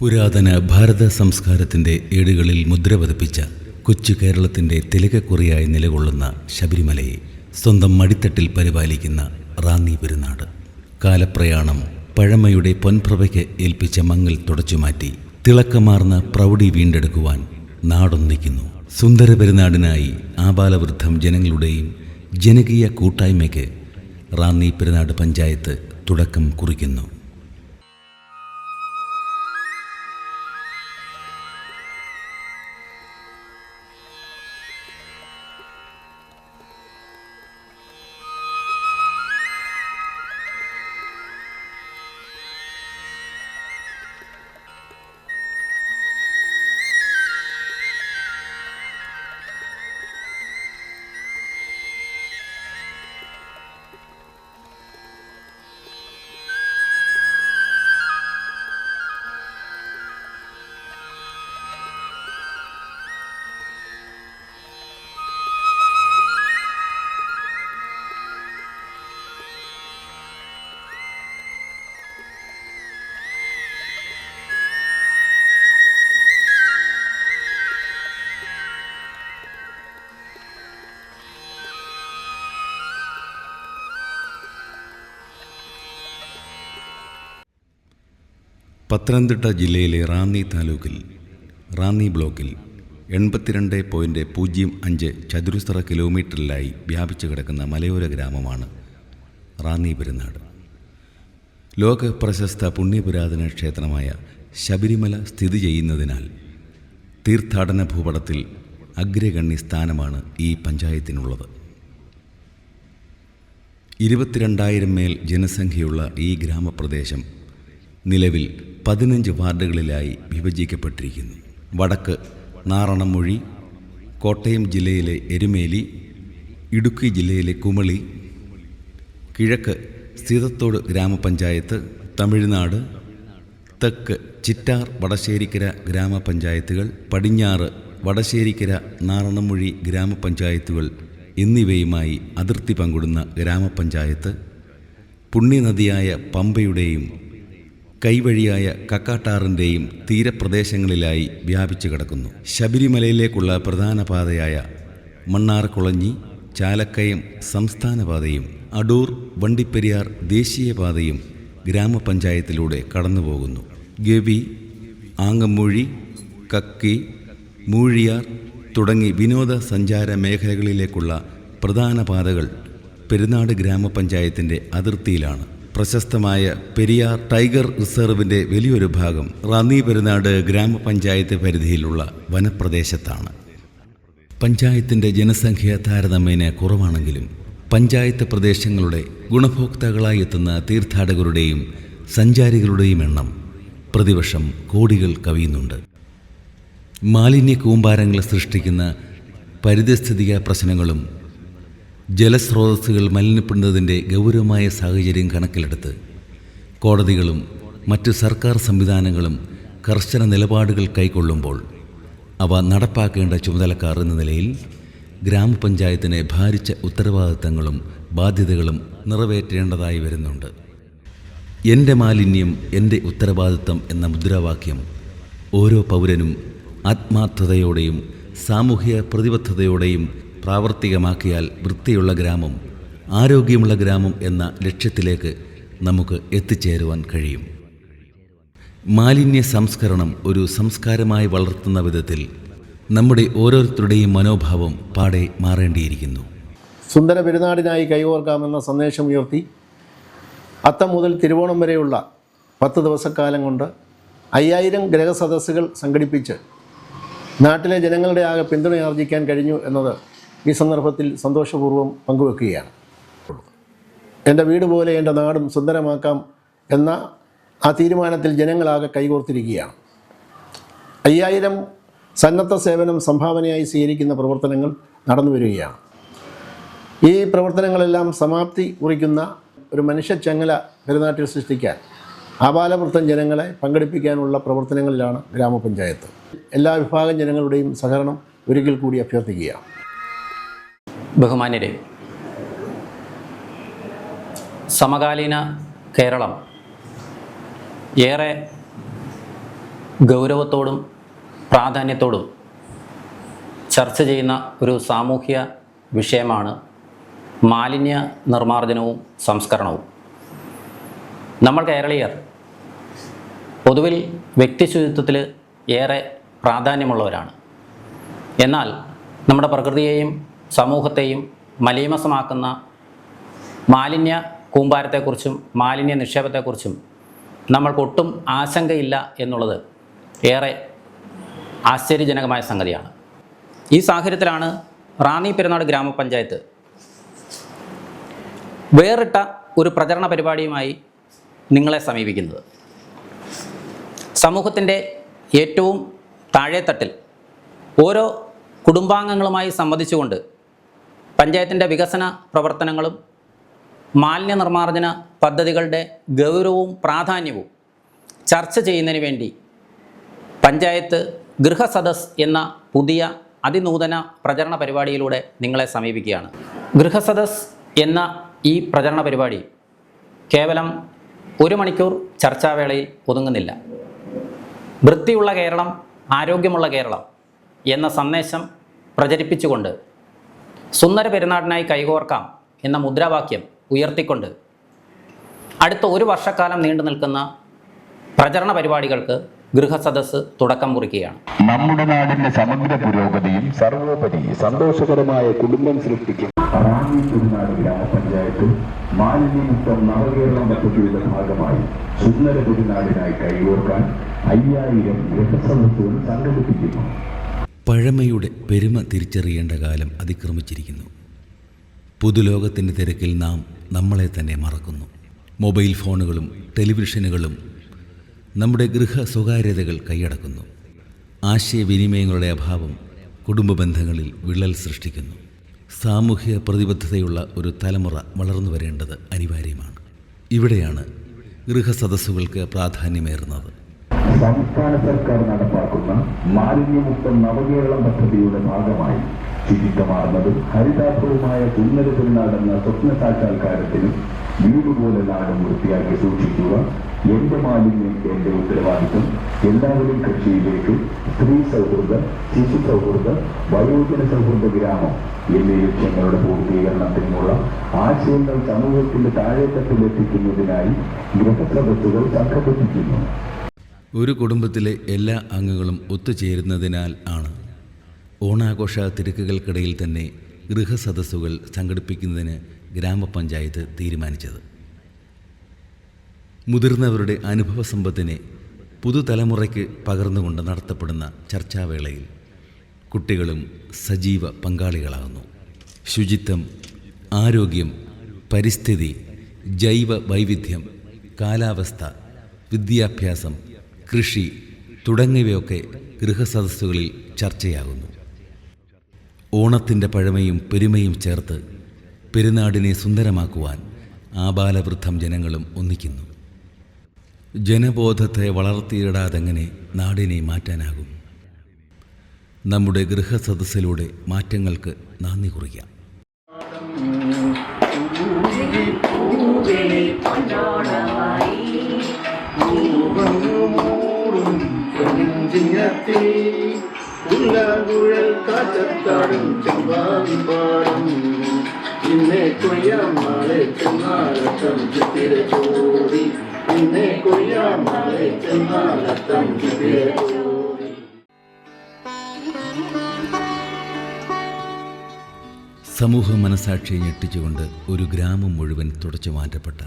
പുരാതന ഭാരത സംസ്കാരത്തിന്റെ ഏടുകളിൽ മുദ്ര പതിപ്പിച്ച കൊച്ചു കേരളത്തിന്റെ തിലകക്കുറിയായി നിലകൊള്ളുന്ന ശബരിമലയെ സ്വന്തം മടിത്തട്ടിൽ പരിപാലിക്കുന്ന റാന്നി പെരുന്നാട്. കാലപ്രയാണം പഴമയുടെ പൊൻപ്രഭയ്ക്ക് ഏൽപ്പിച്ച മങ്ങൽ തുടച്ചുമാറ്റി തിളക്കമാർന്ന പ്രൗഢി വീണ്ടെടുക്കുവാൻ നാടൊന്നിക്കുന്നു. സുന്ദര പെരുന്നാടിനായി ആബാലവൃദ്ധം ജനങ്ങളുടെയും ജനകീയ കൂട്ടായ്മയ്ക്ക് റാന്നി പെരുന്നാട് പഞ്ചായത്ത് തുടക്കം കുറിക്കുന്നു. പത്തനംതിട്ട ജില്ലയിലെ റാന്നി താലൂക്കിൽ റാന്നി ബ്ലോക്കിൽ എൺപത്തിരണ്ട് പോയിന്റ് പൂജ്യം അഞ്ച് ചതുരശ്ര കിലോമീറ്ററിലായി വ്യാപിച്ചു കിടക്കുന്ന മലയോര ഗ്രാമമാണ് റാന്നി പെരുന്നാട്. ലോക പ്രശസ്ത പുണ്യപുരാതന ക്ഷേത്രമായ ശബരിമല സ്ഥിതി ചെയ്യുന്നതിനാൽ തീർത്ഥാടന ഭൂപടത്തിൽ അഗ്രഗണ്യ സ്ഥാനമാണ് ഈ പഞ്ചായത്തിനുള്ളത്. ഇരുപത്തിരണ്ടായിരം മേൽ ജനസംഖ്യയുള്ള ഈ ഗ്രാമപ്രദേശം നിലവിൽ പതിനഞ്ച് വാർഡുകളിലായി വിഭജിക്കപ്പെട്ടിരിക്കുന്നു. വടക്ക് നാറണമൊഴി കോട്ടയം ജില്ലയിലെ എരുമേലി ഇടുക്കി ജില്ലയിലെ കുമളി കിഴക്ക് സ്ഥിതത്തോട് ഗ്രാമപഞ്ചായത്ത് തമിഴ്നാട് തെക്ക് ചിറ്റാർ വടശ്ശേരിക്കര ഗ്രാമപഞ്ചായത്തുകൾ പടിഞ്ഞാറ് വടശ്ശേരിക്കര നാറണമൊഴി ഗ്രാമപഞ്ചായത്തുകൾ എന്നിവയുമായി അതിർത്തി പങ്കിടുന്ന ഗ്രാമപഞ്ചായത്ത് പുണ്യനദിയായ പമ്പയുടെയും കൈവഴിയായ കക്കാട്ടാറിന്റെയും തീരപ്രദേശങ്ങളിലായി വ്യാപിച്ചു കിടക്കുന്നു. ശബരിമലയിലേക്കുള്ള പ്രധാന പാതയായ മണ്ണാർക്കുളഞ്ഞി ചാലക്കയം സംസ്ഥാന പാതയും അടൂർ വണ്ടിപ്പെരിയാർ ദേശീയപാതയും ഗ്രാമപഞ്ചായത്തിലൂടെ കടന്നുപോകുന്നു. ഗവി ആങ്ങമൂഴി കക്കി മൂഴിയാർ തുടങ്ങി വിനോദസഞ്ചാര മേഖലകളിലേക്കുള്ള പ്രധാന പാതകൾ പെരുന്നാട് ഗ്രാമപഞ്ചായത്തിന്റെ അതിർത്തിയിലാണ്. പ്രശസ്തമായ പെരിയാർ ടൈഗർ റിസർവിന്റെ വലിയൊരു ഭാഗം റാന്നി പെരുന്നാട് ഗ്രാമപഞ്ചായത്ത് പരിധിയിലുള്ള വനപ്രദേശത്താണ്. പഞ്ചായത്തിന്റെ ജനസംഖ്യ താരതമ്യേന കുറവാണെങ്കിലും പഞ്ചായത്ത് പ്രദേശങ്ങളുടെ ഗുണഭോക്താക്കളായി എത്തുന്ന തീർത്ഥാടകരുടെയും സഞ്ചാരികളുടെയും എണ്ണം പ്രതിവർഷം കോടികൾ കവിയുന്നുണ്ട്. മാലിന്യ കൂമ്പാരങ്ങൾ സൃഷ്ടിക്കുന്ന പരിതസ്ഥിതിക പ്രശ്നങ്ങളും ജലസ്രോതസ്സുകൾ മലിനപ്പെടുന്നതിന്റെ ഗൗരവമായ സാഹചര്യം കണക്കിലെടുത്ത് കോടതികളും മറ്റ് സർക്കാർ സംവിധാനങ്ങളും കർശന നിലപാടുകൾ കൈക്കൊള്ളുമ്പോൾ അവ നടപ്പാക്കേണ്ട ചുമതലക്കാർ എന്ന നിലയിൽ ഗ്രാമപഞ്ചായത്തിന് ഭാരിച്ച ഉത്തരവാദിത്തങ്ങളും ബാധ്യതകളും നിറവേറ്റേണ്ടതായി വരുന്നുണ്ട്. എന്റെ മാലിന്യം എന്റെ ഉത്തരവാദിത്തം എന്ന മുദ്രാവാക്യം ഓരോ പൗരനും ആത്മാർത്ഥതയോടെയും സാമൂഹ്യ പ്രതിബദ്ധതയോടെയും പ്രാവർത്തികമാക്കിയാൽ വൃത്തിയുള്ള ഗ്രാമം ആരോഗ്യമുള്ള ഗ്രാമം എന്ന ലക്ഷ്യത്തിലേക്ക് നമുക്ക് എത്തിച്ചേരുവാൻ കഴിയും. മാലിന്യ സംസ്കരണം ഒരു സംസ്കാരമായി വളർത്തുന്ന വിധത്തിൽ നമ്മുടെ ഓരോരുത്തരുടെയും മനോഭാവം പാടെ മാറേണ്ടിയിരിക്കുന്നു. സുന്ദര പെരുന്നാടിനായി കൈകോർക്കാമെന്ന സന്ദേശം ഉയർത്തി അത്തം മുതൽ തിരുവോണം വരെയുള്ള പത്ത് ദിവസക്കാലം കൊണ്ട് അയ്യായിരം ഗ്രഹസദസ്സുകൾ സംഘടിപ്പിച്ച് നാട്ടിലെ ജനങ്ങളുടെ ആകെ പിന്തുണയാർജിക്കാൻ കഴിഞ്ഞു എന്നത് ഈ സന്ദർഭത്തിൽ സന്തോഷപൂർവം പങ്കുവെക്കുകയാണ്. എന്റെ വീട് പോലെ എന്റെ നാടും സുന്ദരമാക്കാം എന്ന ആ തീരുമാനത്തിൽ ജനങ്ങളാകെ കൈകോർത്തിരിക്കുകയാണ്. അയ്യായിരം സന്നദ്ധ സേവനം സംഭാവനയായി സ്വീകരിക്കുന്ന പ്രവർത്തനങ്ങൾ നടന്നു വരികയാണ്. ഈ പ്രവർത്തനങ്ങളെല്ലാം സമാപ്തി കുറിക്കുന്ന ഒരു മനുഷ്യ ചങ്ങല പെരുന്നാട്ടിൽ സൃഷ്ടിക്കാൻ ആപാലവൃത്തം ജനങ്ങളെ പങ്കെടുപ്പിക്കാനുള്ള പ്രവർത്തനങ്ങളിലാണ് ഗ്രാമപഞ്ചായത്ത്. എല്ലാ വിഭാഗം ജനങ്ങളുടെയും സഹകരണം ഒരിക്കൽ കൂടി അഭ്യർത്ഥിക്കുകയാണ്. ബഹുമാന്യരെ സമകാലീന കേരളം ഏറെ ഗൗരവത്തോടും പ്രാധാന്യത്തോടും ചർച്ച ചെയ്യുന്ന ഒരു സാമൂഹ്യ വിഷയമാണ് മാലിന്യ നിർമ്മാർജനവും സംസ്കരണവും. നമ്മൾ കേരളീയർ പൊതുവിൽ വ്യക്തിശുചിത്വത്തിൽ ഏറെ പ്രാധാന്യമുള്ളവരാണ്. എന്നാൽ നമ്മുടെ പ്രകൃതിയെയും സമൂഹത്തെയും മലീമസമാക്കുന്ന മാലിന്യ കൂമ്പാരത്തെക്കുറിച്ചും മാലിന്യ നിക്ഷേപത്തെക്കുറിച്ചും നമ്മൾക്കൊട്ടും ആശങ്കയില്ല എന്നുള്ളത് ഏറെ ആശ്ചര്യജനകമായ സംഗതിയാണ്. ഈ സാഹചര്യത്തിലാണ് റാന്നി പെരുന്നാട് ഗ്രാമപഞ്ചായത്ത് വേറിട്ട ഒരു പ്രചരണ പരിപാടിയുമായി നിങ്ങളെ സമീപിക്കുന്നത്. സമൂഹത്തിന്റെ ഏറ്റവും താഴെത്തട്ടിൽ ഓരോ കുടുംബാംഗങ്ങളുമായി സംവദിച്ചുകൊണ്ട് പഞ്ചായത്തിന്റെ വികസന പ്രവർത്തനങ്ങളും മാലിന്യ നിർമ്മാർജന പദ്ധതികളുടെ ഗൗരവവും പ്രാധാന്യവും ചർച്ച ചെയ്യുന്നതിന് വേണ്ടി പഞ്ചായത്ത് ഗൃഹസദസ് എന്ന പുതിയ അതിനൂതന പ്രചരണ പരിപാടിയിലൂടെ നിങ്ങളെ സമീപിക്കുകയാണ്. ഗൃഹസദസ് എന്ന ഈ പ്രചരണ പരിപാടി കേവലം ഒരു മണിക്കൂർ ചർച്ചാവേളയിൽ ഒതുങ്ങുന്നില്ല. വൃത്തിയുള്ള കേരളം ആരോഗ്യമുള്ള കേരളം എന്ന സന്ദേശം പ്രചരിപ്പിച്ചുകൊണ്ട് സുന്ദര പെരുന്നാടിനായി കൈകോർക്കാം എന്ന മുദ്രാവാക്യം ഉയർത്തിക്കൊണ്ട് അടുത്ത ഒരു വർഷക്കാലം നീണ്ടു നിൽക്കുന്ന പ്രചരണ പരിപാടികൾക്ക് ഗൃഹസദസ് തുടക്കം കുറിക്കുകയാണ്. നമ്മുടെ നാടിന്റെ സമഗ്ര പുരോഗതിയും സർവോപരി സന്തോഷകരമായ കുടുംബം സൃഷ്ടിക്കും. റാന്നി പെരുന്നാട് ഗ്രാമപഞ്ചായത്ത് മാലിന്യമുക്തം നവകേരളം പദ്ധതിയുടെ ഭാഗമായി സുന്ദര പെരുന്നാടിനായി കൈകോർക്കാൻ അയ്യായിരം ഗൃഹസദസ്സുകൾ സംഘടിപ്പിക്കുന്നു. പഴമയുടെ പെരുമ തിരിച്ചറിയേണ്ട കാലം അതിക്രമിച്ചിരിക്കുന്നു. പുതുലോകത്തിന്റെ തിരക്കിൽ നാം നമ്മളെ തന്നെ മറക്കുന്നു. മൊബൈൽ ഫോണുകളും ടെലിവിഷനുകളും നമ്മുടെ ഗൃഹ സ്വകാര്യതകൾ കൈയടക്കുന്നു. ആശയവിനിമയങ്ങളുടെ അഭാവം കുടുംബ ബന്ധങ്ങളിൽ വിള്ളൽ സൃഷ്ടിക്കുന്നു. സാമൂഹ്യ പ്രതിബദ്ധതയുള്ള ഒരു തലമുറ വളർന്നു വരേണ്ടത് അനിവാര്യമാണ്. ഇവിടെയാണ് ഗൃഹസദസ്സുകൾക്ക് പ്രാധാന്യമേറുന്നത്. സംസ്ഥാന സർക്കാർ നടപ്പാക്കുന്ന മാലിന്യമുക്ത നവകേരളം പദ്ധതിയുടെ ഭാഗമായി ശുചിത്വമാർന്നതും ഹരിതാഭവുമായ സുന്ദര പെരുന്നാടെന്ന സ്വപ്ന സാക്ഷാത്കാരത്തിനും വീടുപോലെ നാടും വൃത്തിയാക്കി സൂക്ഷിക്കുക എന്റെ മാലിന്യം എന്റെ ഉത്തരവാദിത്വം. എല്ലാവരും കൃഷിയിലേക്ക് സ്ത്രീ സൗഹൃദ ശിശു സൗഹൃദ വയോജന സൗഹൃദ ഗ്രാമം എന്നീ ലക്ഷ്യങ്ങളുടെ പൂർത്തീകരണത്തിനുമുള്ള ആശയങ്ങൾ സമൂഹത്തിന്റെ താഴെത്തട്ടിലെത്തിക്കുന്നതിനായി ഗൃഹസദസ്സുകൾ സംഘടിപ്പിക്കുന്നു. ഒരു കുടുംബത്തിലെ എല്ലാ അംഗങ്ങളും ഒത്തുചേരുന്നതിനാൽ ആണ്. ഓണാഘോഷ തിരക്കുകൾക്കിടയിൽ തന്നെ ഗൃഹസദസ്സുകൾ സംഘടിപ്പിക്കുന്നതിന് ഗ്രാമപഞ്ചായത്ത് തീരുമാനിച്ചത്. മുതിർന്നവരുടെ അനുഭവ സമ്പത്തിനെ പുതുതലമുറയ്ക്ക് പകർന്നുകൊണ്ട് നടത്തപ്പെടുന്ന ചർച്ചാവേളയിൽ കുട്ടികളും സജീവ പങ്കാളികളാകുന്നു. ശുചിത്വം ആരോഗ്യം പരിസ്ഥിതി ജൈവ വൈവിധ്യം കാലാവസ്ഥ വിദ്യാഭ്യാസം കൃഷി തുടങ്ങിയവയൊക്കെ ഗൃഹസദസ്സുകളിൽ ചർച്ചയാകുന്നു. ഓണത്തിന്റെ പഴമയും പെരുമയും ചേർത്ത് പെരുന്നാടിനെ സുന്ദരമാക്കുവാൻ ആബാലവൃദ്ധം ജനങ്ങളും ഒന്നിക്കുന്നു. ജനബോധത്തെ വളർത്തിയിടാതെങ്ങനെ നാടിനെ മാറ്റാനാകും? നമ്മുടെ ഗൃഹസദസ്സിലൂടെ മാറ്റങ്ങൾക്ക് നന്ദി കുറിക്കാം. സമൂഹ മനസാക്ഷിയെ ഞെട്ടിച്ചുകൊണ്ട് ഒരു ഗ്രാമം മുഴുവൻ തുടച്ചു മാറ്റപ്പെട്ട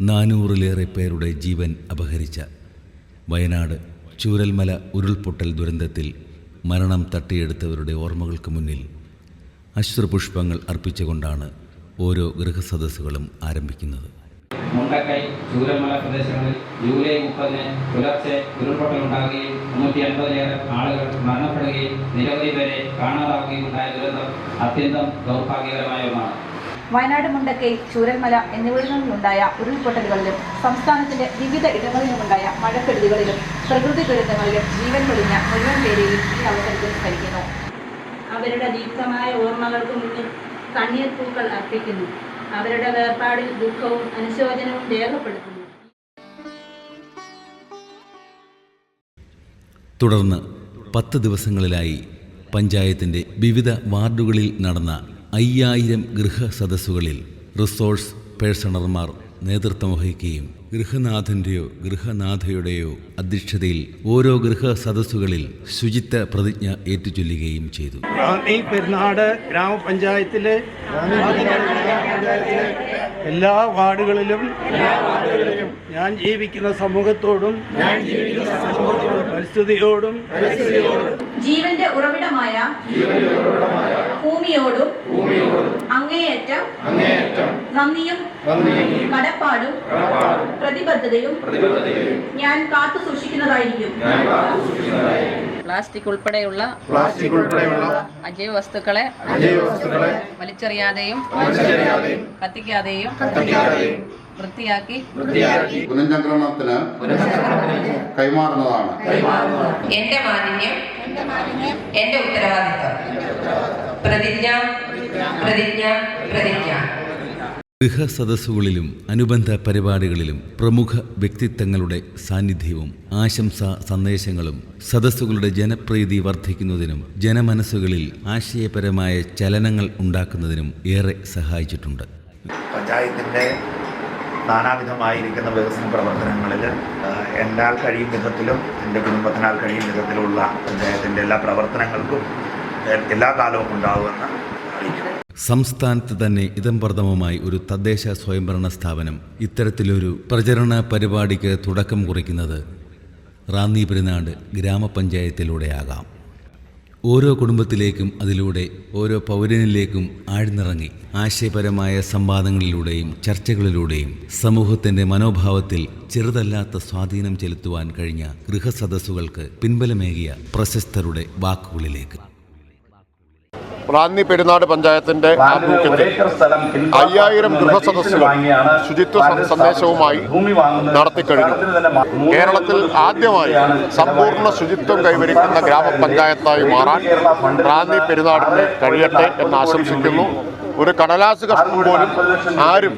നാനൂറിലേറെ പേരുടെ ജീവൻ അപഹരിച്ച വയനാട് ചൂരൽമല ഉരുൾപൊട്ടൽ ദുരന്തത്തിൽ മരണം തട്ടിയെടുത്തവരുടെ ഓർമ്മകൾക്ക് മുന്നിൽ അശ്രുപുഷ്പങ്ങൾ അർപ്പിച്ചുകൊണ്ടാണ് ഓരോ ഗൃഹസദസ്സുകളും ആരംഭിക്കുന്നത്. മുണ്ടക്കൈ ചൂരൽമല പ്രദേശങ്ങളിൽ ജൂലൈ മുപ്പതിന് പുലർച്ചെ ഉരുൾപൊട്ടലുണ്ടാകുകയും മുന്നൂറ്റി അൻപതിലേറെ ആളുകൾ മരണപ്പെടുകയും നിരവധി പേരെ കാണാതാവുകയും ഉണ്ടായ ദുരന്തം അത്യന്തം ദൗർഭാഗ്യകരമായ ഒന്നാണ്. വയനാട് മുണ്ടക്കൈ ചൂരൽമല എന്നിവിടങ്ങളിലുണ്ടായ ഉരുൾപൊട്ടലുകളിലും സംസ്ഥാനത്തിന്റെ വിവിധ ഇടങ്ങളിലുമുണ്ടായ മഴക്കെടുതികളിലും പ്രകൃതി ദുരന്തങ്ങളിലും ജീവൻ പൊളിഞ്ഞ മുഴുവൻ പേരെയും ഈ അവസരത്തിൽ സ്മരിക്കുന്നു അവരുടെ ദീപ്തമായ ഓർമ്മകൾക്ക് മുന്നിൽ കണ്ണീർ പൂക്കൾ അർപ്പിക്കുന്നു. അവരുടെ വേർപാടിൽ ദുഃഖവും അനുശോചനവും രേഖപ്പെടുത്തുന്നു. തുടർന്ന് പത്ത് ദിവസങ്ങളിലായി പഞ്ചായത്തിന്റെ വിവിധ വാർഡുകളിൽ നടന്ന അയ്യായിരം ഗൃഹസദസ്സുകളിൽ റിസോഴ്സ് പേഴ്സണർമാർ നേതൃത്വം വഹിക്കുകയും ഗൃഹനാഥന്റെയോ ഗൃഹനാഥയുടെയോ അധ്യക്ഷതയിൽ ഓരോ ഗൃഹസദസ്സുകളിൽ ശുചിത്വ പ്രതിജ്ഞ ഏറ്റുചൊല്ലുകയും ചെയ്തു. ഈ പെരുന്നാട് ഗ്രാമപഞ്ചായത്തിലെ എല്ലാ വാർഡുകളിലും ഞാൻ ജീവിക്കുന്ന സമൂഹത്തോടും പരിസ്ഥിതിയോടും ജീവന്റെ ഉറവിടമായ ഭൂമിയോടും അങ്ങേയറ്റം നന്ദിയും കടപ്പാടും പ്രതിബദ്ധതയും ഞാൻ കാത്തു സൂക്ഷിക്കുന്നതായിരിക്കും. പ്ലാസ്റ്റിക് ഉൾപ്പെടെയുള്ള പ്ലാസ്റ്റിക് ഉൾപ്പെടെയുള്ള അജൈവ വസ്തുക്കളെ അജൈവ വസ്തുക്കളെ വലിച്ചെറിയാതെയും കത്തിക്കാതെയും വൃത്തിയാക്കി വൃത്തിയാക്കി. പുനഃചംക്രമണത്തിന് കൈമാറുന്നതാണ്. എന്റെ മാലിന്യം എന്റെ ഉത്തരവാദിത്വം. പ്രതിജ്ഞ പ്രതിജ്ഞ പ്രതിജ്ഞ. ഗൃഹസദസ്സുകളിലും അനുബന്ധ പരിപാടികളിലും പ്രമുഖ വ്യക്തിത്വങ്ങളുടെ സാന്നിധ്യവും ആശംസാ സന്ദേശങ്ങളും സദസ്സുകളുടെ ജനപ്രീതി വർദ്ധിക്കുന്നതിനും ജനമനസ്സുകളിൽ ആശയപരമായ ചലനങ്ങൾ ഉണ്ടാക്കുന്നതിനും ഏറെ സഹായിച്ചിട്ടുണ്ട്. പഞ്ചായത്തിന്റെ നാനാവിധമായിരിക്കുന്ന വികസന പ്രവർത്തനങ്ങളിൽ എന്നാൽ കഴിയും വിധത്തിലും എന്റെ കുടുംബത്തിനാൽ കഴിയും വിധത്തിലുള്ള അദ്ദേഹത്തിന്റെ എല്ലാ പ്രവർത്തനങ്ങൾക്കും എല്ലാ കാലവും ഉണ്ടാകുമെന്ന് അറിയിക്കുന്നു. സംസ്ഥാനത്ത് തന്നെ ഇതംപ്രഥമമായി ഒരു തദ്ദേശ സ്വയംഭരണ സ്ഥാപനം ഇത്തരത്തിലൊരു പ്രചരണ പരിപാടിക്ക് തുടക്കം കുറിക്കുന്നത് റാന്നി പെരുന്നാട് ഗ്രാമപഞ്ചായത്തിലൂടെയാകാം. ഓരോ കുടുംബത്തിലേക്കും അതിലൂടെ ഓരോ പൗരനിലേക്കും ആഴ്ന്നിറങ്ങി ആശയപരമായ സംവാദങ്ങളിലൂടെയും ചർച്ചകളിലൂടെയും സമൂഹത്തിന്റെ മനോഭാവത്തിൽ ചെറുതല്ലാത്ത സ്വാധീനം ചെലുത്തുവാൻ കഴിഞ്ഞ ഗൃഹസദസ്സുകൾക്ക് പിൻബലമേകിയ പ്രശസ്തരുടെ വാക്കുകളിലേക്ക്. റാന്നി പെരുന്നാട് പഞ്ചായത്തിന്റെ ആഭിമുഖ്യത്തിൽ അയ്യായിരം ഗൃഹസദസ്സുകൾ ശുചിത്വ സന്ദേശവുമായി നടത്തിക്കഴിഞ്ഞു കേരളത്തിൽ ആദ്യമായി സമ്പൂർണ ശുചിത്വം കൈവരിക്കുന്ന ഗ്രാമപഞ്ചായത്തായി മാറാൻ റാന്നി പെരുന്നാടിന് കഴിയട്ടെ എന്ന് ആശംസിക്കുന്നു. ഒരു കടലാസ് കഷ്ണം പോലും ആരും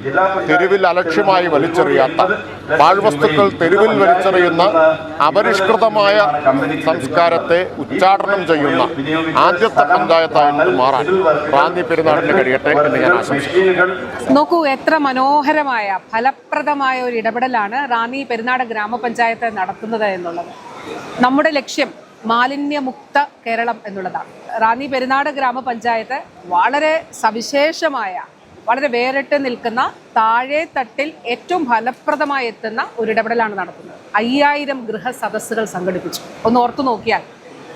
തെരുവിൽ അലക്ഷ്യമായി വലിച്ചെറിയാത്ത പാഴ്വസ്തുക്കൾ തെരുവിൽ വലിച്ചെറിയുന്ന അപരിഷ്കൃതമായ സംസ്കാരത്തെ ഉച്ചാടനം ചെയ്യുന്ന ആദ്യത്തെ പഞ്ചായത്തായിട്ട് മാറാൻ റാന്നി പെരുന്നാളിന് കഴിയട്ടെ എന്ന് ഞാൻ ആശംസിക്കുന്നു. നോക്കൂ എത്ര മനോഹരമായ ഫലപ്രദമായ ഒരു ഇടപെടലാണ് റാന്നി പെരുന്നാട് ഗ്രാമപഞ്ചായത്ത് നടത്തുന്നത് എന്നുള്ളത്. നമ്മുടെ ലക്ഷ്യം മാലിന്യമുക്ത കേരളം എന്നുള്ളതാണ്. റാന്നി പെരുന്നാട് ഗ്രാമപഞ്ചായത്ത് വളരെ സവിശേഷമായ വളരെ വേറിട്ട് നിൽക്കുന്ന താഴെ തട്ടിൽ ഏറ്റവും ഫലപ്രദമായി എത്തുന്ന ഒരു ഇടപെടലാണ് നടത്തുന്നത് അയ്യായിരം ഗൃഹ സദസ്സുകൾ സംഘടിപ്പിച്ചു. ഒന്ന് ഓർത്തു നോക്കിയാൽ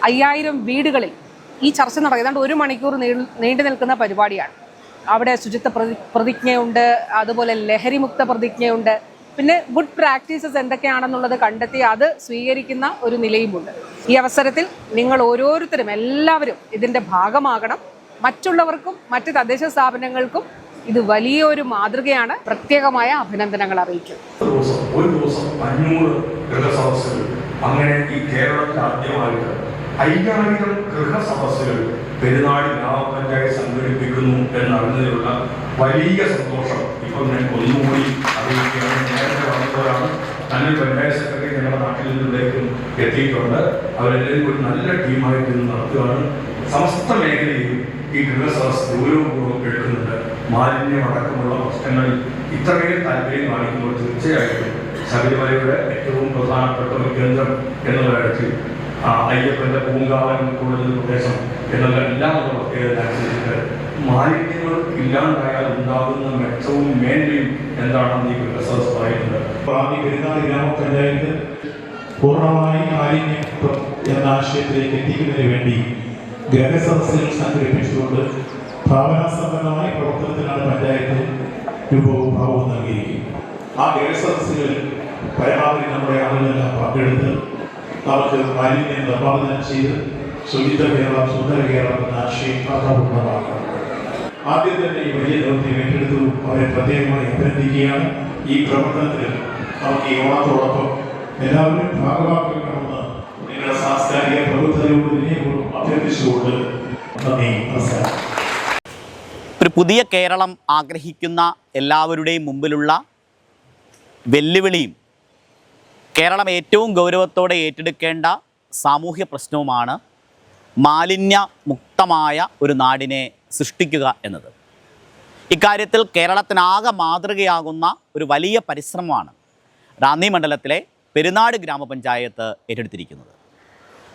അയ്യായിരം വീടുകളിൽ ഈ ചർച്ച നടക്കുക ഏതാണ്ട് ഒരു മണിക്കൂർ നീണ്ടു നിൽക്കുന്ന പരിപാടിയാണ്. അവിടെ ശുചിത്വ പ്രതി പ്രതിജ്ഞയുണ്ട്. അതുപോലെ ലഹരിമുക്ത പ്രതിജ്ഞയുണ്ട്. പിന്നെ ഗുഡ് പ്രാക്ടീസസ് എന്തൊക്കെയാണെന്നുള്ളത് കണ്ടെത്തി അത് സ്വീകരിക്കുന്ന ഒരു നിലയുമുണ്ട്. ഈ അവസരത്തിൽ നിങ്ങൾ ഓരോരുത്തരും എല്ലാവരും ഇതിന്റെ ഭാഗമാകണം. മറ്റുള്ളവർക്കും മറ്റ് തദ്ദേശ സ്ഥാപനങ്ങൾക്കും ഇത് വലിയൊരു മാതൃകയാണ്. പ്രത്യേകമായ അഭിനന്ദനങ്ങൾ അറിയിക്കും. ഒരു ദിവസം അങ്ങനെ ഈ കേരളത്തിൽ ആദ്യമായിട്ട് അയ്യായിരം ഗൃഹസദസ്സുകൾ പെരുന്നാട് ഗ്രാമപഞ്ചായത്ത് സംഘടിപ്പിക്കുന്നു എന്നറിഞ്ഞതിലുള്ള വലിയ സന്തോഷം ഇപ്പം ഞാൻ ഒന്നുകൂടി അറിയിക്കുകയാണ്. നേരത്തെ വന്നപ്പോഴാണ് നല്ലൊരു പഞ്ചായത്ത് സെക്രട്ടറി ഞങ്ങളുടെ നാട്ടിൽ നിന്നിലേക്കും എത്തിയിട്ടുണ്ട്. അവരെല്ലാവരും ഒരു നല്ല ടീമായിട്ട് ഇന്ന് നടത്തുകയാണ്. സമസ്ത മേഖലയിലും ഈ ഗൃഹസദസ് ഗൗരവപൂർവം എടുക്കുന്നുണ്ട് മാലിന്യം അടക്കമുള്ള പ്രശ്നങ്ങളിൽ ഇത്രയും താല്പര്യം കാണിക്കുമ്പോൾ തീർച്ചയായിട്ടും ശബരിമലയുടെ ഏറ്റവും പ്രധാനപ്പെട്ട ഒരു കേന്ദ്രം എന്നുള്ള അയ്യപ്പന്റെ പൂങ്കാവൻ കൂടുതൽ പ്രദേശം എന്നുള്ള എല്ലാ പ്രത്യേകത മാലിന്യങ്ങൾ ഇല്ലാണ്ടായാൽ ഉണ്ടാകുന്ന മെച്ചവും മേന്മയും എന്താണെന്ന് ഈ പ്രസവസ് പറയുന്നത് ഗ്രാമപഞ്ചായത്ത് പൂർണമായി മാലിന്യ എന്ന ആശയത്തിലേക്ക് എത്തിക്കുന്നതിന് വേണ്ടി ഗ്രഹസദസ്സുകൾ സംഘടിപ്പിച്ചുകൊണ്ട് ഭാവനാസമ്പന്നമായ പ്രവർത്തനത്തിനാണ് പഞ്ചായത്ത് രൂപവും ഭാവവും നൽകിയിരിക്കുന്നത്. ആ ഗ്രഹസദസ്സുകളിൽ പരമാവധി നമ്മുടെ ആളുകളെല്ലാം പങ്കെടുത്ത് നമുക്ക് മാലിന്യം നിർമ്മാർജനം ചെയ്ത് സുഗീത കേരളം സുന്ദര കേരളം എന്ന ആശയം അർത്ഥപൂർണമാക്കണം ആദ്യം തന്നെ ഈ വലിയ ദൗത്യം ഏറ്റെടുത്തു അവരെ പ്രത്യേകമായി അഭിനന്ദിക്കുകയാണ്. ഈ പ്രവർത്തനത്തിൽ നമുക്ക് ഈ ഓണത്തോടൊപ്പം എല്ലാവരും ഭാഗമാക്കണമെന്ന് നിങ്ങളുടെ സാംസ്കാരിക പ്രബുദ്ധതയോട് വിനയപൂർവം അഭ്യർത്ഥിച്ചുകൊണ്ട് നന്ദി നമസ്കാരം. ഒരു പുതിയ കേരളം ആഗ്രഹിക്കുന്ന എല്ലാവരുടെയും മുമ്പിലുള്ള വെല്ലുവിളിയും കേരളം ഏറ്റവും ഗൗരവത്തോടെ ഏറ്റെടുക്കേണ്ട സാമൂഹ്യ പ്രശ്നവുമാണ് മാലിന്യ മുക്തമായ ഒരു നാടിനെ സൃഷ്ടിക്കുക എന്നത്. ഇക്കാര്യത്തിൽ കേരളത്തിനാകെ മാതൃകയാകുന്ന ഒരു വലിയ പരിശ്രമമാണ് റാന്നി മണ്ഡലത്തിലെ പെരുന്നാട് ഗ്രാമപഞ്ചായത്ത് ഏറ്റെടുത്തിരിക്കുന്നത്.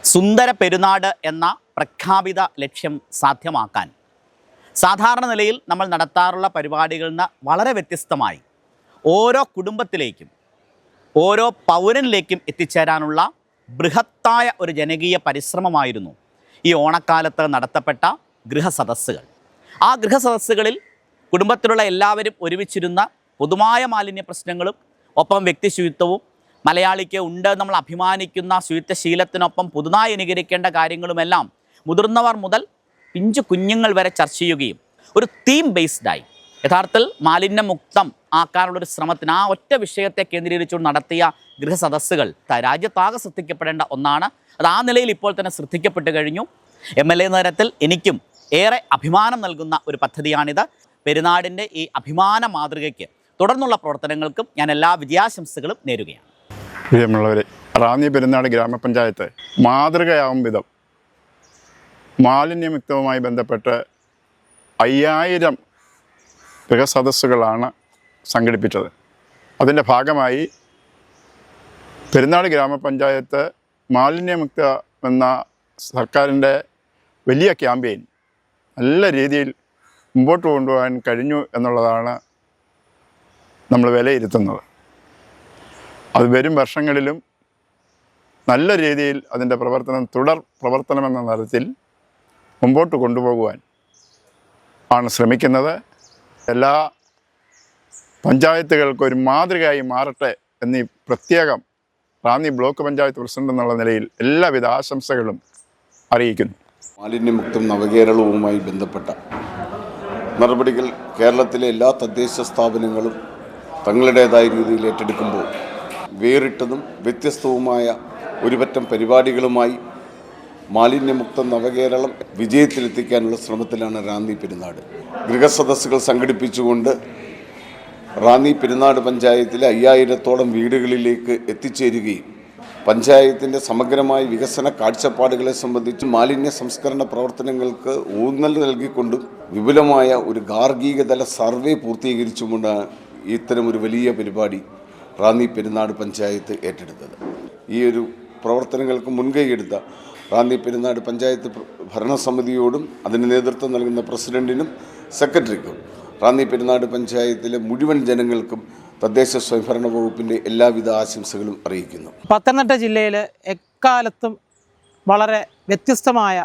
സുന്ദര പെരുന്നാട് എന്ന പ്രഖ്യാപിത ലക്ഷ്യം സാധ്യമാക്കാൻ സാധാരണ നിലയിൽ നമ്മൾ നടത്താറുള്ള പരിപാടികളിൽ നിന്ന് വളരെ വ്യത്യസ്തമായി ഓരോ കുടുംബത്തിലേക്കും ഓരോ പൗരനിലേക്കും എത്തിച്ചേരാനുള്ള ബൃഹത്തായ ഒരു ജനകീയ പരിശ്രമമായിരുന്നു ഈ ഓണക്കാലത്ത് നടത്തപ്പെട്ട ഗൃഹസദസ്സുകൾ. ആ ഗൃഹസദസ്സുകളിൽ കുടുംബത്തിലുള്ള എല്ലാവരും ഒരുമിച്ചിരുന്ന പൊതുവായ മാലിന്യ പ്രശ്നങ്ങളും ഒപ്പം വ്യക്തി ശുചിത്വവും മലയാളിക്ക് ഉണ്ട് നമ്മൾ അഭിമാനിക്കുന്ന ശുചിത്വശീലത്തിനൊപ്പം പുതുതായി അനുകരിക്കേണ്ട കാര്യങ്ങളുമെല്ലാം മുതിർന്നവർ മുതൽ പിഞ്ചു കുഞ്ഞുങ്ങൾ വരെ ചർച്ച ചെയ്യുകയും ഒരു തീം ബേസ്ഡായി യഥാർത്ഥത്തിൽ മാലിന്യമുക്തം ആക്കാനുള്ളൊരു ശ്രമത്തിന് ആ ഒറ്റ വിഷയത്തെ കേന്ദ്രീകരിച്ചുകൊണ്ട് നടത്തിയ ഗൃഹസദസ്സുകൾ രാജ്യത്താകെ ശ്രദ്ധിക്കപ്പെടേണ്ട ഒന്നാണ്. അത് ആ നിലയിൽ ഇപ്പോൾ തന്നെ ശ്രദ്ധിക്കപ്പെട്ട് കഴിഞ്ഞു. എം എൽ എ തരത്തിൽ എനിക്കും ഏറെ അഭിമാനം നൽകുന്ന ഒരു പദ്ധതിയാണിത്. പെരുന്നാടിന്റെ ഈ അഭിമാന മാതൃകയ്ക്ക് തുടർന്നുള്ള പ്രവർത്തനങ്ങൾക്കും ഞാൻ എല്ലാ വിജയാശംസകളും നേരുകയാണ്. പ്രിയമുള്ളവരെ റാന്നി പെരുന്നാട് ഗ്രാമപഞ്ചായത്ത് മാതൃകയാവും വിധം മാലിന്യമുക്തവുമായി ബന്ധപ്പെട്ട് അയ്യായിരം ഗൃഹസദസ്സുകളാണ് സംഘടിപ്പിച്ചത്. അതിന്റെ ഭാഗമായി പെരുന്നാട് ഗ്രാമപഞ്ചായത്ത് മാലിന്യമുക്ത എന്ന സർക്കാരിന്റെ വലിയ ക്യാമ്പയിൻ നല്ല രീതിയിൽ മുമ്പോട്ട് കൊണ്ടുപോകാൻ കഴിഞ്ഞു എന്നുള്ളതാണ് നമ്മൾ വിലയിരുത്തുന്നത്. അത് വരും വർഷങ്ങളിലും നല്ല രീതിയിൽ അതിന്റെ പ്രവർത്തനം തുടർ പ്രവർത്തനമെന്ന തരത്തിൽ മുമ്പോട്ട് കൊണ്ടുപോകുവാൻ ആണ് ശ്രമിക്കുന്നത്. എല്ലാ പഞ്ചായത്തുകൾക്കും ഒരു മാതൃകയായി മാറട്ടെ എന്നീ പ്രത്യേകം റാന്നി ബ്ലോക്ക് പഞ്ചായത്ത് പ്രസിഡന്റ് എന്നുള്ള നിലയിൽ എല്ലാവിധ ആശംസകളും അറിയിക്കുന്നു. മാലിന്യമുക്തം നവകേരളവുമായി ബന്ധപ്പെട്ട നടപടികൾ കേരളത്തിലെ എല്ലാ തദ്ദേശ സ്ഥാപനങ്ങളും തങ്ങളുടേതായ രീതിയിൽ ഏറ്റെടുക്കുമ്പോൾ വേറിട്ടതും വ്യത്യസ്തവുമായ ഒരുപറ്റം പരിപാടികളുമായി മാലിന്യമുക്ത നവകേരളം വിജയത്തിലെത്തിക്കാനുള്ള ശ്രമത്തിലാണ് റാന്നി പെരുന്നാട്. ഗൃഹസദസ്സുകൾ സംഘടിപ്പിച്ചുകൊണ്ട് റാന്നി പെരുന്നാട് പഞ്ചായത്തിലെ അയ്യായിരത്തോളം വീടുകളിലേക്ക് എത്തിച്ചേരുകയും പഞ്ചായത്തിന്റെ സമഗ്രമായ വികസന കാഴ്ചപ്പാടുകളെ സംബന്ധിച്ച് മാലിന്യ സംസ്കരണ പ്രവർത്തനങ്ങൾക്ക് ഊന്നൽ നൽകിക്കൊണ്ടും വിപുലമായ ഒരു ഗാർഹികതല സർവേ പൂർത്തീകരിച്ചുകൊണ്ടാണ് ഇത്തരം ഒരു വലിയ പരിപാടി റാന്നി പെരുന്നാട് പഞ്ചായത്ത് ഏറ്റെടുത്തത്. ഈ ഒരു പ്രവർത്തനങ്ങൾക്ക് മുൻകൈയെടുത്ത റാന്നി പെരുന്നാട് പഞ്ചായത്ത് ഭരണസമിതിയോടും അതിന് നേതൃത്വം നൽകുന്ന പ്രസിഡന്റിനും സെക്രട്ടറിക്കും റാന്നി പെരുന്നാട് പഞ്ചായത്തിലെ മുഴുവൻ ജനങ്ങൾക്കും തദ്ദേശ സ്വയംഭരണ വകുപ്പിന്റെ എല്ലാവിധ ആശംസകളും അറിയിക്കുന്നു. പത്തനംതിട്ട ജില്ലയിൽ എക്കാലത്തും വളരെ വ്യത്യസ്തമായ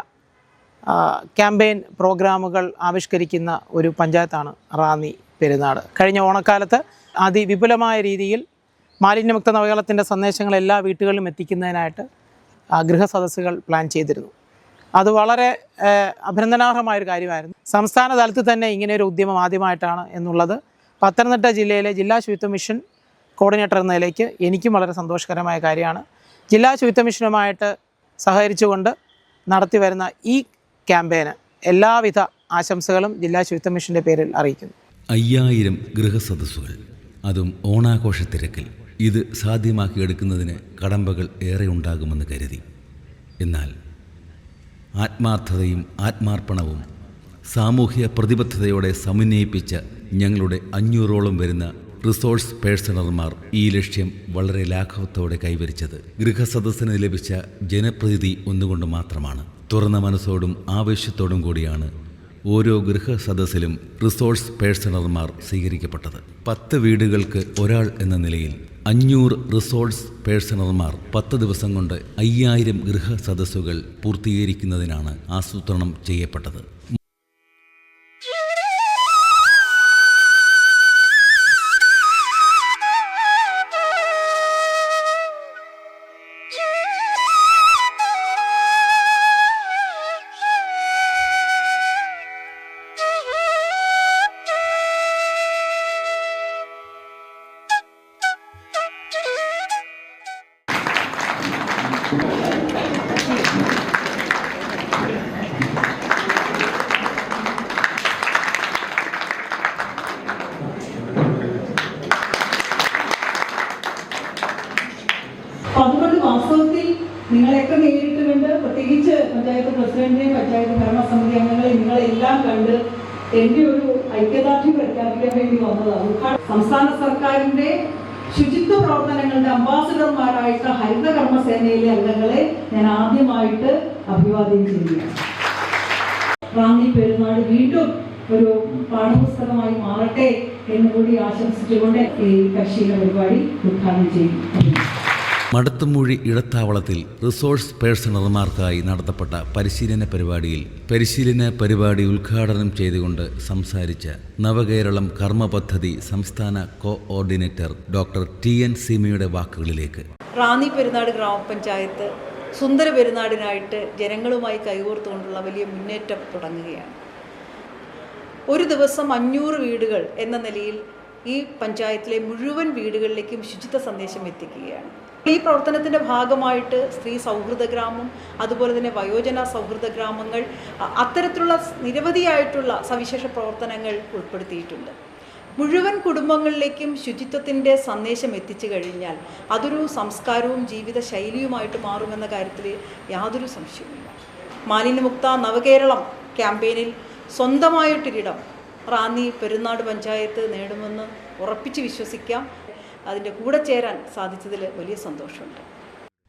ക്യാമ്പയിൻ പ്രോഗ്രാമുകൾ ആവിഷ്കരിക്കുന്ന ഒരു പഞ്ചായത്താണ് റാന്നി പെരുന്നാട്. കഴിഞ്ഞ ഓണക്കാലത്ത് അതിവിപുലമായ രീതിയിൽ മാലിന്യമുക്ത നവകേരളത്തിന്റെ സന്ദേശങ്ങൾ എല്ലാ വീട്ടുകളിലും എത്തിക്കുന്നതിനായിട്ട് ഗൃഹസദസ്സുകൾ പ്ലാൻ ചെയ്തിരുന്നു. അത് വളരെ അഭിനന്ദനാർഹമായൊരു കാര്യമായിരുന്നു. സംസ്ഥാന തലത്തിൽ തന്നെ ഇങ്ങനെ ഒരു ഉദ്യമം ആദ്യമായിട്ടാണ് എന്നുള്ളത് പത്തനംതിട്ട ജില്ലയിലെ ജില്ലാ ശുചിത്വ മിഷൻ കോർഡിനേറ്റർ എന്ന നിലയ്ക്ക് എനിക്കും വളരെ സന്തോഷകരമായ കാര്യമാണ്. ജില്ലാ ശുചിത്വ മിഷനുമായിട്ട് സഹകരിച്ചുകൊണ്ട് നടത്തി വരുന്ന ഈ ക്യാമ്പയിന് എല്ലാവിധ ആശംസകളും ജില്ലാ ശുചിത്വ മിഷന്റെ പേരിൽ അറിയിക്കുന്നു. അയ്യായിരം ഗൃഹസദസ്സുകൾ അതും ഓണാഘോഷ തിരക്കിൽ. ഇത് സാധ്യമാക്കിയെടുക്കുന്നതിന് കടമ്പകൾ ഏറെ ഉണ്ടാകുമെന്ന് കരുതി. എന്നാൽ ആത്മാർത്ഥതയും ആത്മാർപ്പണവും സാമൂഹ്യ പ്രതിബദ്ധതയോടെ സമന്വയിപ്പിച്ച ഞങ്ങളുടെ അഞ്ഞൂറോളം വരുന്ന റിസോഴ്സ് പേഴ്സണർമാർ ഈ ലക്ഷ്യം വളരെ ലാഘവത്തോടെ കൈവരിച്ചത്. ഗൃഹസദസ്സിന് ലഭിച്ച ജനപ്രീതി ഒന്നുകൊണ്ട് മാത്രമാണ്. തുറന്ന മനസ്സോടും ആവേശത്തോടും കൂടിയാണ് ഓരോ ഗൃഹസദസ്സിലും റിസോഴ്സ് പേഴ്സണർമാർ സ്വീകരിക്കപ്പെട്ടത്. പത്ത് വീടുകൾക്ക് ഒരാൾ എന്ന നിലയിൽ അഞ്ഞൂറ് റിസോഴ്സ് പേഴ്സണർമാർ പത്ത് ദിവസം കൊണ്ട് അയ്യായിരം ഗൃഹസദസ്സുകൾ പൂർത്തീകരിക്കുന്നതിനാണ് ആസൂത്രണം ചെയ്യപ്പെട്ടത്. പ്രവർത്തനങ്ങളുടെ ഹരിതകർമ്മസേനയിലെ ഹരിത കർമ്മസേനയിലെ അംഗങ്ങളെ ഞാൻ ആദ്യമായിട്ട് അഭിവാദ്യം ചെയ്യുകയാണ് റാന്നി പെരുന്നാട് വീണ്ടും ഒരു പാഠപുസ്തകമായി മാറട്ടെ എന്ന് കൂടി ആശംസിച്ചുകൊണ്ട് ഈ കക്ഷിയുടെ പരിപാടി ഉദ്ഘാടനം ചെയ്യും. മടത്തുമൂഴി ഇടത്താവളത്തിൽ റിസോഴ്സ് പേഴ്സണർമാർക്കായി നടത്തപ്പെട്ട പരിശീലന പരിപാടിയിൽ പരിശീലന പരിപാടി ഉദ്ഘാടനം ചെയ്തുകൊണ്ട് സംസാരിച്ച നവകേരളം കർമ്മ പദ്ധതി സംസ്ഥാന കോഓർഡിനേറ്റർ ഡോക്ടർ ടി എൻ സീമയുടെ വാക്കുകളിലേക്ക്. റാന്നി പെരുന്നാട് ഗ്രാമപഞ്ചായത്ത് സുന്ദര പെരുന്നാടിനായിട്ട് ജനങ്ങളുമായി കൈകോർത്തുകൊണ്ടുള്ള വലിയ മുന്നേറ്റം തുടങ്ങുകയാണ്. ഒരു ദിവസം അഞ്ഞൂറ് വീടുകൾ എന്ന നിലയിൽ ഈ പഞ്ചായത്തിലെ മുഴുവൻ വീടുകളിലേക്കും ശുചിത്വ സന്ദേശം എത്തിക്കുകയാണ്. ഈ പ്രവർത്തനത്തിന്റെ ഭാഗമായിട്ട് സ്ത്രീ സൗഹൃദ ഗ്രാമം അതുപോലെ തന്നെ വയോജന സൗഹൃദ ഗ്രാമങ്ങൾ അത്തരത്തിലുള്ള നിരവധിയായിട്ടുള്ള സവിശേഷ പ്രവർത്തനങ്ങൾ ഉൾപ്പെടുത്തിയിട്ടുണ്ട്. മുഴുവൻ കുടുംബങ്ങളിലേക്കും ശുചിത്വത്തിന്റെ സന്ദേശം എത്തിച്ചു കഴിഞ്ഞാൽ അതൊരു സംസ്കാരവും ജീവിത ശൈലിയുമായിട്ട് മാറുമെന്ന കാര്യത്തിൽ യാതൊരു സംശയവുമില്ല. മാലിന്യമുക്ത നവകേരളം ക്യാമ്പയിനിൽ സ്വന്തമായിട്ടൊരിടം റാന്നി പെരുന്നാട് പഞ്ചായത്ത് നേടുമെന്ന് ഉറപ്പിച്ച് വിശ്വസിക്കാം. അതിന്റെ കൂടെ ചേരാൻ സാധിച്ചതിൽ വലിയ സന്തോഷമുണ്ട്.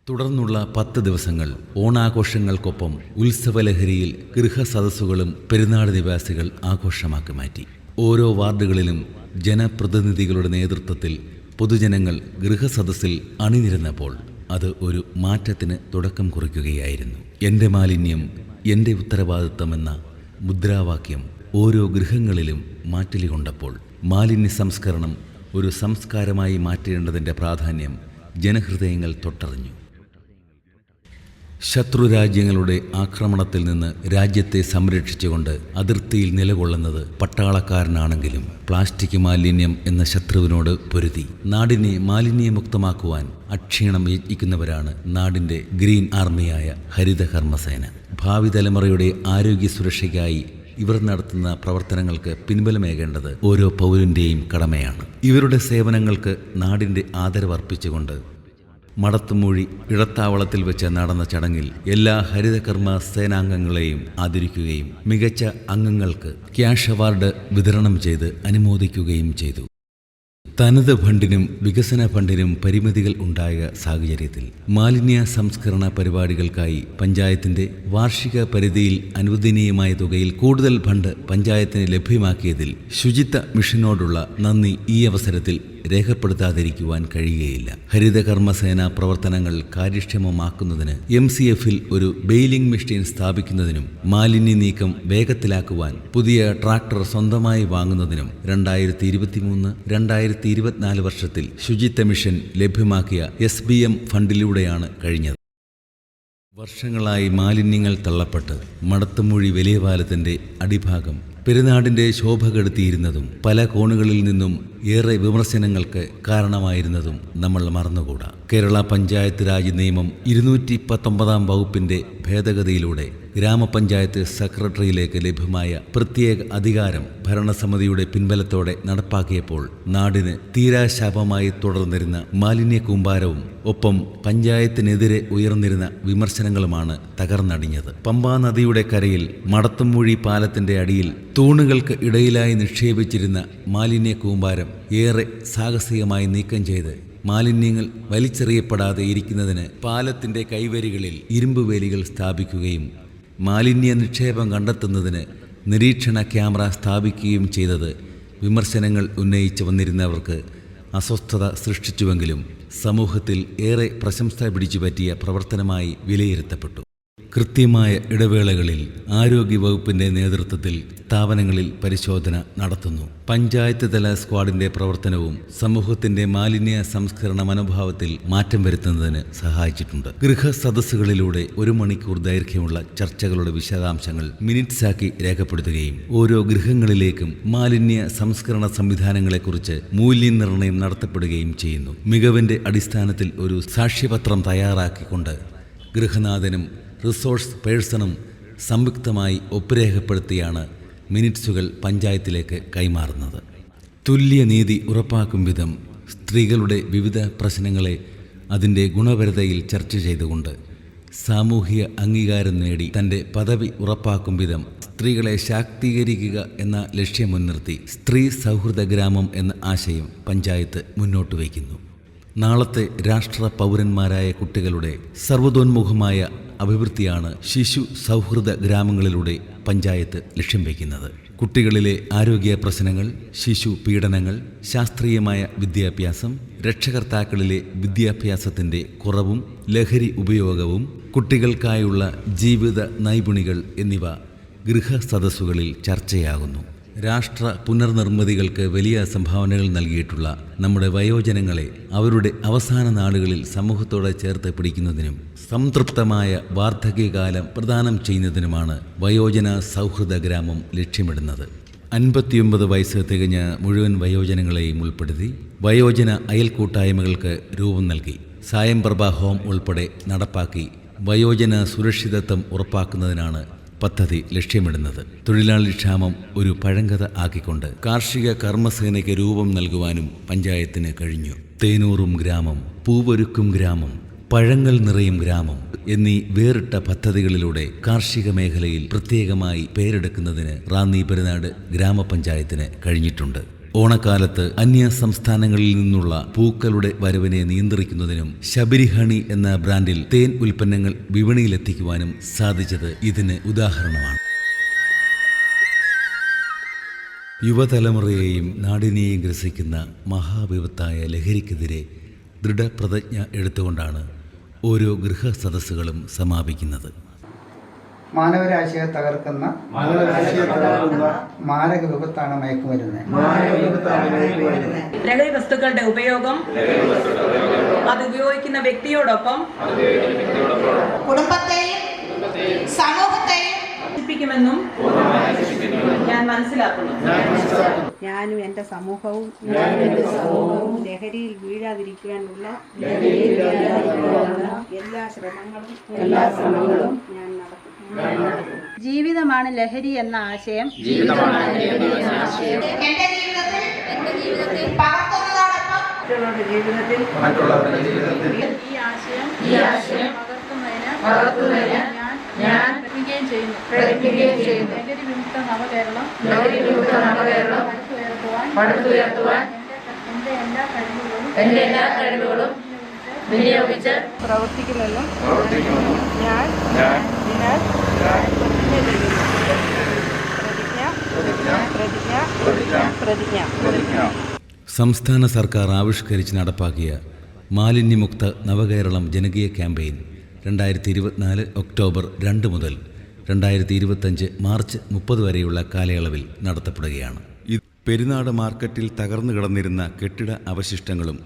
തുടർന്നുള്ള പത്ത് ദിവസങ്ങൾ ഓണാഘോഷങ്ങൾക്കൊപ്പം ഉത്സവലഹരിയിൽ ഗൃഹസദസ്സുകളും പെരുന്നാട് നിവാസികൾ ആഘോഷമാക്കി മാറ്റി. ഓരോ വാർഡുകളിലും ജനപ്രതിനിധികളുടെ നേതൃത്വത്തിൽ പൊതുജനങ്ങൾ ഗൃഹസദസ്സിൽ അണിനിരന്നപ്പോൾ അത് ഒരു മാറ്റത്തിന് തുടക്കം കുറിക്കുകയായിരുന്നു. എന്റെ മാലിന്യം എന്റെ ഉത്തരവാദിത്തമെന്ന മുദ്രാവാക്യം ഓരോ ഗൃഹങ്ങളിലും മാറ്റലി കൊണ്ടപ്പോൾ മാലിന്യ സംസ്കരണം ഒരു സംസ്കാരമായി മാറ്റേണ്ടതിന്റെ പ്രാധാന്യം ജനഹൃദയങ്ങൾ തൊട്ടറിഞ്ഞു. ശത്രുരാജ്യങ്ങളുടെ ആക്രമണത്തിൽ നിന്ന് രാജ്യത്തെ സംരക്ഷിച്ചുകൊണ്ട് അതിർത്തിയിൽ നിലകൊള്ളുന്നത് പട്ടാളക്കാരനാണെങ്കിലും പ്ലാസ്റ്റിക് മാലിന്യം എന്ന ശത്രുവിനോട് പൊരുതി. നാടിനെ മാലിന്യമുക്തമാക്കുവാൻ അക്ഷീണം യജ്ഞിക്കുന്നവരാണ് നാടിന്റെ ഗ്രീൻ ആർമിയായ ഹരിതകർമ്മസേന. ഭാവി തലമുറയുടെ ആരോഗ്യ സുരക്ഷയ്ക്കായി ഇവർ നടത്തുന്ന പ്രവർത്തനങ്ങൾക്ക് പിൻബലമേകേണ്ടത് ഓരോ പൗരന്റെയും കടമയാണ്. ഇവരുടെ സേവനങ്ങൾക്ക് നാടിന്റെ ആദരവർപ്പിച്ചുകൊണ്ട് മടത്തുമൂഴി ഇടത്താവളത്തിൽ വെച്ച് നടന്ന ചടങ്ങിൽ എല്ലാ ഹരിതകർമ്മ സേനാംഗങ്ങളെയും ആദരിക്കുകയും മികച്ച അംഗങ്ങൾക്ക് ക്യാഷ് അവാർഡ് വിതരണം ചെയ്ത് അനുമോദിക്കുകയും ചെയ്തു. തനത് ഫണ്ടിനും വികസന ഫണ്ടിനും പരിമിതികൾ ഉണ്ടായ സാഹചര്യത്തിൽ മാലിന്യ സംസ്കരണ പരിപാടികൾക്കായി പഞ്ചായത്തിന്റെ വാർഷിക പരിധിയിൽ അനുവദനീയമായ തുകയിൽ കൂടുതൽ ഫണ്ട് പഞ്ചായത്തിന് ലഭ്യമാക്കിയതിൽ ശുചിത്വ മിഷനോടുള്ള നന്ദി ഈ അവസരത്തിൽ രേഖപ്പെടുത്താതിരിക്കുവാൻ കഴിയുകയില്ല. ഹരിതകർമ്മസേന പ്രവർത്തനങ്ങൾ കാര്യക്ഷമമാക്കുന്നതിന് എം സി എഫിൽ ഒരു ബെയിലിംഗ് മെഷീൻ സ്ഥാപിക്കുന്നതിനും മാലിന്യ നീക്കം വേഗത്തിലാക്കുവാൻ പുതിയ ട്രാക്ടർ സ്വന്തമായി വാങ്ങുന്നതിനും രണ്ടായിരത്തി ഇരുപത്തിമൂന്ന് രണ്ടായിരത്തി ഇരുപത്തിനാല് വർഷത്തിൽ ശുചിത്വ മിഷൻ ലഭ്യമാക്കിയ എസ് ബി എം ഫണ്ടിലൂടെയാണ് കഴിഞ്ഞത്. വർഷങ്ങളായി മാലിന്യങ്ങൾ തള്ളപ്പെട്ട് മടത്തുമൂഴി വലിയ പാലത്തിന്റെ അടിഭാഗം പെരുന്നാടിന്റെ ശോഭ കെടുത്തിയിരുന്നതും പല കോണുകളിൽ നിന്നും ഏറെ വിമർശനങ്ങൾക്ക് കാരണമായിരുന്നതും നമ്മൾ മറന്നുകൂടാ. കേരള പഞ്ചായത്ത് രാജ് നിയമം ഇരുന്നൂറ്റി പത്തൊമ്പതാം വകുപ്പിന്റെ ഭേദഗതിയിലൂടെ ഗ്രാമപഞ്ചായത്ത് സെക്രട്ടറിയിലേക്ക് ലഭ്യമായ പ്രത്യേക അധികാരം ഭരണസമിതിയുടെ പിൻബലത്തോടെ നടപ്പാക്കിയപ്പോൾ നാടിന് തീരാശാപമായി തുടർന്നിരുന്ന മാലിന്യ കൂമ്പാരവും ഒപ്പം പഞ്ചായത്തിനെതിരെ ഉയർന്നിരുന്ന വിമർശനങ്ങളുമാണ് തകർന്നടിഞ്ഞത്. പമ്പാ നദിയുടെ കരയിൽ മടത്തുംമൂഴി പാലത്തിന്റെ അടിയിൽ തൂണുകൾക്ക് ഇടയിലായി നിക്ഷേപിച്ചിരുന്ന മാലിന്യ കൂമ്പാരം ഏറെ സാഹസികമായി നീക്കം ചെയ്ത് മാലിന്യങ്ങൾ വലിച്ചെറിയപ്പെടാതെ ഇരിക്കുന്നതിന് പാലത്തിന്റെ കൈവരികളിൽ ഇരുമ്പ് വേലികൾ സ്ഥാപിക്കുകയും മാലിന്യ നിക്ഷേപം കണ്ടെത്തുന്നതിന് നിരീക്ഷണ ക്യാമറ സ്ഥാപിക്കുകയും ചെയ്തത് വിമർശനങ്ങൾ ഉന്നയിച്ചു വന്നിരുന്നവർക്ക് അസ്വസ്ഥത സൃഷ്ടിച്ചുവെങ്കിലും സമൂഹത്തിൽ ഏറെ പ്രശംസ പിടിച്ചുപറ്റിയ പ്രവർത്തനമായി വിലയിരുത്തപ്പെട്ടു. കൃത്യമായ ഇടവേളകളിൽ ആരോഗ്യവകുപ്പിന്റെ നേതൃത്വത്തിൽ സ്ഥാപനങ്ങളിൽ പരിശോധന നടത്തുന്നു. പഞ്ചായത്ത് തല സ്ക്വാഡിന്റെ പ്രവർത്തനവും സമൂഹത്തിന്റെ മാലിന്യ സംസ്കരണ മനോഭാവത്തിൽ മാറ്റം വരുത്തുന്നതിന് സഹായിച്ചിട്ടുണ്ട്. ഗൃഹ സദസ്സുകളിലൂടെ ഒരു മണിക്കൂർ ദൈർഘ്യമുള്ള ചർച്ചകളുടെ വിശദാംശങ്ങൾ മിനിറ്റ്സാക്കി രേഖപ്പെടുത്തുകയും ഓരോ ഗൃഹങ്ങളിലേക്കും മാലിന്യ സംസ്കരണ സംവിധാനങ്ങളെക്കുറിച്ച് മൂല്യനിർണയം നടത്തപ്പെടുകയും ചെയ്യുന്നു. മികവിന്റെ അടിസ്ഥാനത്തിൽ ഒരു സാക്ഷ്യപത്രം തയ്യാറാക്കിക്കൊണ്ട് ഗൃഹനാഥനും റിസോഴ്സ് പേഴ്സണും സംയുക്തമായി ഒപ്പുരേഖപ്പെടുത്തിയാണ് മിനിറ്റ്സുകൾ പഞ്ചായത്തിലേക്ക് കൈമാറുന്നത്. തുല്യനീതി ഉറപ്പാക്കും വിധം സ്ത്രീകളുടെ വിവിധ പ്രശ്നങ്ങളെ അതിന്റെ ഗുണപരതയിൽ ചർച്ച ചെയ്തുകൊണ്ട് സാമൂഹിക അംഗീകാരം നേടി തന്റെ പദവി ഉറപ്പാക്കും വിധം സ്ത്രീകളെ ശാക്തീകരിക്കുക എന്ന ലക്ഷ്യം മുൻനിർത്തി സ്ത്രീ സൗഹൃദ ഗ്രാമം എന്ന ആശയം പഞ്ചായത്ത് മുന്നോട്ട് വയ്ക്കുന്നു. നാളത്തെ രാഷ്ട്ര പൗരന്മാരായ കുട്ടികളുടെ സർവതോന്മുഖമായ അഭിവൃദ്ധിയാണ് ശിശു സൗഹൃദ ഗ്രാമങ്ങളിലൂടെ പഞ്ചായത്ത് ലക്ഷ്യം വയ്ക്കുന്നത്. കുട്ടികളിലെ ആരോഗ്യ പ്രശ്നങ്ങൾ ശിശു പീഡനങ്ങൾ ശാസ്ത്രീയമായ വിദ്യാഭ്യാസം രക്ഷകർത്താക്കളിലെ വിദ്യാഭ്യാസത്തിന്റെ കുറവും ലഹരി ഉപയോഗവും കുട്ടികൾക്കായുള്ള ജീവിത നൈപുണികൾ എന്നിവ ഗൃഹസദസ്സുകളിൽ ചർച്ചയാകുന്നു. രാഷ്ട്ര പുനർനിർമ്മിതികൾക്ക് വലിയ സംഭാവനകൾ നൽകിയിട്ടുള്ള നമ്മുടെ വയോജനങ്ങളെ അവരുടെ അവസാന നാളുകളിൽ സമൂഹത്തോടെ ചേർത്ത് പിടിക്കുന്നതിനും സംതൃപ്തമായ വാർദ്ധക്യകാലം പ്രദാനം ചെയ്യുന്നതിനുമാണ് വയോജന സൗഹൃദ ഗ്രാമം ലക്ഷ്യമിടുന്നത്. അൻപത്തിയൊമ്പത് വയസ്സ് തികഞ്ഞ മുഴുവൻ വയോജനങ്ങളെയും ഉൾപ്പെടുത്തി വയോജന അയൽക്കൂട്ടായ്മകൾക്ക് രൂപം നൽകി. സായംപ്രഭ ഹോം ഉൾപ്പെടെ നടപ്പാക്കി വയോജന സുരക്ഷിതത്വം ഉറപ്പാക്കുന്നതിനാണ് പദ്ധതി ലക്ഷ്യമിടുന്നത്. തൊഴിലാളി ക്ഷാമം ഒരു പഴങ്കഥ ആക്കിക്കൊണ്ട് കാർഷിക കർമ്മസേനയ്ക്ക് രൂപം നൽകുവാനും പഞ്ചായത്തിന് കഴിഞ്ഞു. തേനൂറും ഗ്രാമം പൂവൊരുക്കും ഗ്രാമം പഴങ്ങൾ നിറയും ഗ്രാമം എന്നീ വേറിട്ട പദ്ധതികളിലൂടെ കാർഷിക മേഖലയിൽ പ്രത്യേകമായി പേരെടുക്കുന്നതിന് റാന്നി പെരുന്നാട് ഗ്രാമപഞ്ചായത്തിന് കഴിഞ്ഞിട്ടുണ്ട്. ഓണക്കാലത്ത് അന്യ സംസ്ഥാനങ്ങളിൽ നിന്നുള്ള പൂക്കളുടെ വരവിനെ നിയന്ത്രിക്കുന്നതിനും ശബരിഹണി എന്ന ബ്രാൻഡിൽ തേൻ ഉൽപ്പന്നങ്ങൾ വിപണിയിലെത്തിക്കുവാനും സാധിച്ചത് ഇതിന് ഉദാഹരണമാണ്. യുവതലമുറയെയും നാടിനെയും ഗ്രസിക്കുന്ന മഹാവിപത്തായ ലഹരിക്കെതിരെ ദൃഢപ്രതിജ്ഞ എടുത്തുകൊണ്ടാണ് ഓരോ ഗൃഹസദസ്സുകളും സമാപിക്കുന്നത്. മാനവരാശിയെ തകർക്കുന്ന മാരക വിപത്താണ് മയക്കുമരുന്ന്. ലഹരി വസ്തുക്കളുടെ ഉപയോഗം അത് ഉപയോഗിക്കുന്ന വ്യക്തിയോടൊപ്പം കുടുംബത്തെയും സമൂഹത്തെയും നശിപ്പിക്കുമെന്നും ഞാൻ മനസ്സിലാക്കുന്നു. ഞാനും എന്റെ സമൂഹവും ലഹരിയിൽ വീഴാതിരിക്കാനുള്ള എല്ലാ ശ്രമങ്ങളും എല്ലാ ശ്രമങ്ങളും ഞാൻ നടത്തും ജീവിതമാണ് ലഹരി എന്ന ആശയം. എന്റെ ജീവിതത്തിൽ ഈ ആശയം പകർത്തുന്നതിന് ഞാൻ പ്രതിജ്ഞയും ചെയ്യുന്നു. പ്രതിജ്ഞയും ചെയ്യുന്നു. ലഹരി വിമുക്ത നവകേരളം ലഹരി വിമുക്ത നവകേരളം പടുത്തുയർത്തുവാൻ പടുത്തുയർത്തുവാൻ എന്റെ എല്ലാ കഴിവുകളും എന്റെ എല്ലാ കഴിവുകളും വിനിയോഗിച്ച് പ്രവർത്തിക്കുമെന്നും പ്രവർത്തിക്കുമെന്നും ഞാൻ ഞാൻ സംസ്ഥാന സർക്കാർ ആവിഷ്കരിച്ച് നടപ്പാക്കിയ മാലിന്യമുക്ത നവകേരളം ജനകീയ ക്യാമ്പയിൻ രണ്ടായിരത്തി ഇരുപത്തിനാല് ഒക്ടോബർ രണ്ട് മുതൽ രണ്ടായിരത്തി ഇരുപത്തഞ്ച് മാർച്ച് മുപ്പത് വരെയുള്ള കാലയളവിൽ നടത്തപ്പെടുകയാണ്. പെരുന്നാട് മാർക്കറ്റിൽ തകർന്നു കിടന്നിരുന്ന കെട്ടിട അവശിഷ്ടങ്ങളും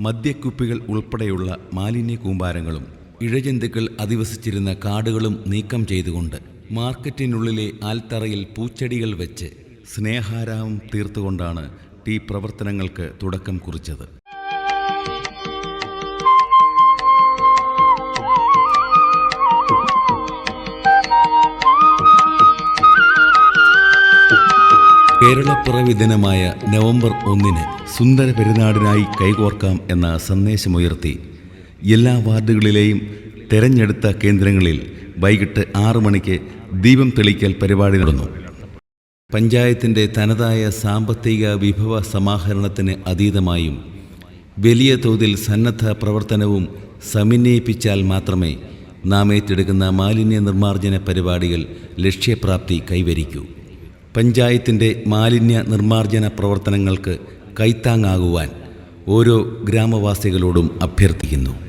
മദ്യക്കുപ്പികൾ ഉൾപ്പെടെയുള്ള മാലിന്യ കൂമ്പാരങ്ങളും ഇഴജന്തുക്കൾ അധിവസിച്ചിരുന്ന കാടുകളും നീക്കം ചെയ്തുകൊണ്ട് മാർക്കറ്റിനുള്ളിലെ ആൽത്തറയിൽ പൂച്ചെടികൾ വെച്ച് സ്നേഹാരാമം തീർത്തുകൊണ്ടാണ് ടീ പ്രവർത്തനങ്ങൾക്ക് തുടക്കം കുറിച്ചത്. കേരളപ്പിറവി ദിനമായ നവംബർ ഒന്നിന് സുന്ദര പെരുന്നാടിനായി കൈകോർക്കാം എന്ന സന്ദേശമുയർത്തി എല്ലാ വാർഡുകളിലെയും തെരഞ്ഞെടുത്ത കേന്ദ്രങ്ങളിൽ വൈകിട്ട് ആറു മണിക്ക് ദീപം തെളിക്കൽ പരിപാടി നടന്നു. പഞ്ചായത്തിന്റെ തനതായ സാമ്പത്തിക വിഭവ സമാഹരണത്തിന് അതീതമായും വലിയ തോതിൽ സന്നദ്ധ പ്രവർത്തനവും സമന്വയിപ്പിച്ചാൽ മാത്രമേ നാം ഏറ്റെടുക്കുന്ന മാലിന്യ നിർമ്മാർജന പരിപാടികൾ ലക്ഷ്യപ്രാപ്തി കൈവരിക്കൂ. പഞ്ചായത്തിന്റെ മാലിന്യ നിർമ്മാർജന പ്രവർത്തനങ്ങൾക്ക് കൈത്താങ്ങാകുവാൻ ഓരോ ഗ്രാമവാസികളോടും അഭ്യർത്ഥിക്കുന്നു.